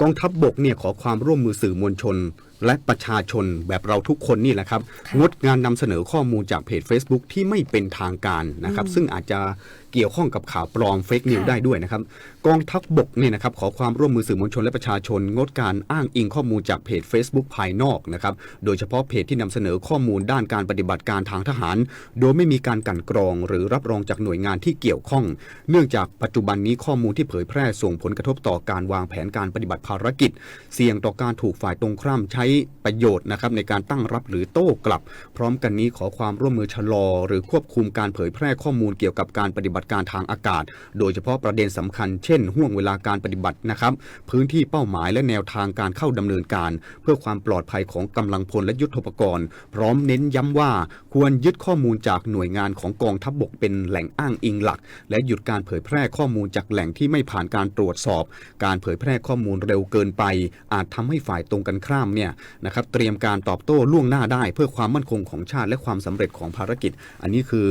กองทัพบบกเนี่ยขอความร่วมมือสื่อมวลชน และประชาชนแบบเราทุกคนนี่แหละครับค่ะงดงานนำเสนอข้อมูลจากเพจ Facebook ที่ไม่เป็นทางการนะครับ ซึ่งอาจจะเกี่ยวข้องกับข่าวปลอมเฟกนิวค่ะได้ด้วยนะครับ กองทัพบบกเนี่ยนะครับขอความร่วมมือสื่อมวลชนและประชาชน งดการอ้างอิงข้อมูลจากเพจ Facebook ภายนอกนะครับโดยเฉพาะเพจที่นำเสนอข้อมูลด้านการปฏิบัติการทางทหาร โดยไม่มีการกลันกรอง หรือรับรองจากหน่วยงานที่เกี่ยวข้อง เนื่องจากปัจจุบันนี้ข้อมูลที่เผยแพร่ส่งผลกระทบต่อการวางแผนการปฏิบัติภารกิจ เสี่ยงต่อการถูกฝ่ายตรงข้ามใช้ประโยชน์นะครับในการตั้งรับหรือโต้กลับ พร้อมกันนี้ขอความร่วมมือชะลอ หรือควบคุมการเผยแพร่ข้อมูลเกี่ยวกับการปฏิบัติการทางอากาศ โดยเฉพาะประเด็นสำคัญเช่นห่วงเวลาการปฏิบัตินะครับ พื้นที่เป้าหมายและแนวทางการเข้าดำเนินการ เพื่อความปลอดภัยของกำลังพลและยุทธปกรณ์ พร้อมเน้นย้ำว่า ควรยึดข้อมูลจากหน่วยงานของกองทัพบบกเป็นแหล่งอ้างอิงหลัก และหยุดการเผยแพร่ข้อมูลจากแหล่งที่ไม่ผ่านการตรวจสอบ การเผยแพร่ข้อมูลเร็วเกินไป อาจทำให้ฝ่ายตรงกันข้ามเนี่ยนะครับเตรียมการตอบโต้ล่วงหน้าได้ เพื่อความมั่นคงของชาติและความสำเร็จของภารกิจ อันนี้คือ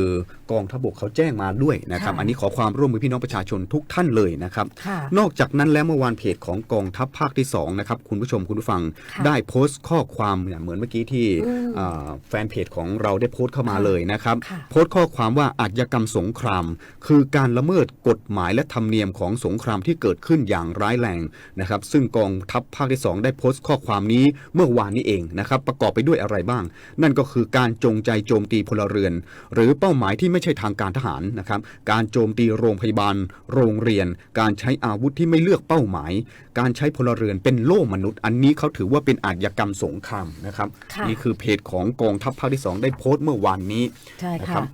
กองทัพบกเขาแจ้งมาด้วยนะครับค่ะอันนี้ขอความร่วมมือพี่น้องประชาชนทุกท่านเลยนะครับค่ะนอกจากนั้นแล้วเมื่อวานเพจของกองทัพภาคที่2นะครับคุณผู้ชมคุณผู้ฟังค่ะได้โพสต์ข้อความเนี่ยเหมือนเมื่อกี้ที่อืมอ่าแฟนเพจของเราได้โพสต์เข้ามาค่ะเลยนะครับค่ะโพสต์ข้อความว่าอาชญากรรมสงคราม คือการละเมิดกฎหมายและธรรมเนียมของสงครามที่เกิดขึ้นอย่างร้ายแรงนะครับซึ่งกองทัพภาคที่ 2 ได้โพสต์ข้อความนี้เมื่อวานนี้เองนะครับประกอบไปด้วยอะไรบ้าง นั่นก็คือการจงใจโจมตีพลเรือน หรือเป้าหมายที่ไม่ใช่ทางการทหารนะครับการโจมตีโรงพยาบาล โรงเรียน การใช้อาวุธที่ไม่เลือกเป้าหมาย การใช้พลเรือนเป็นโล่มนุษย์ อันนี้เขาถือว่าเป็นอาชญากรรมสงครามนะครับค่ะนี่คือเพจของกองทัพภาคที่ 2 ได้โพสต์เมื่อวานนี้ใช่นะคค่ะรับ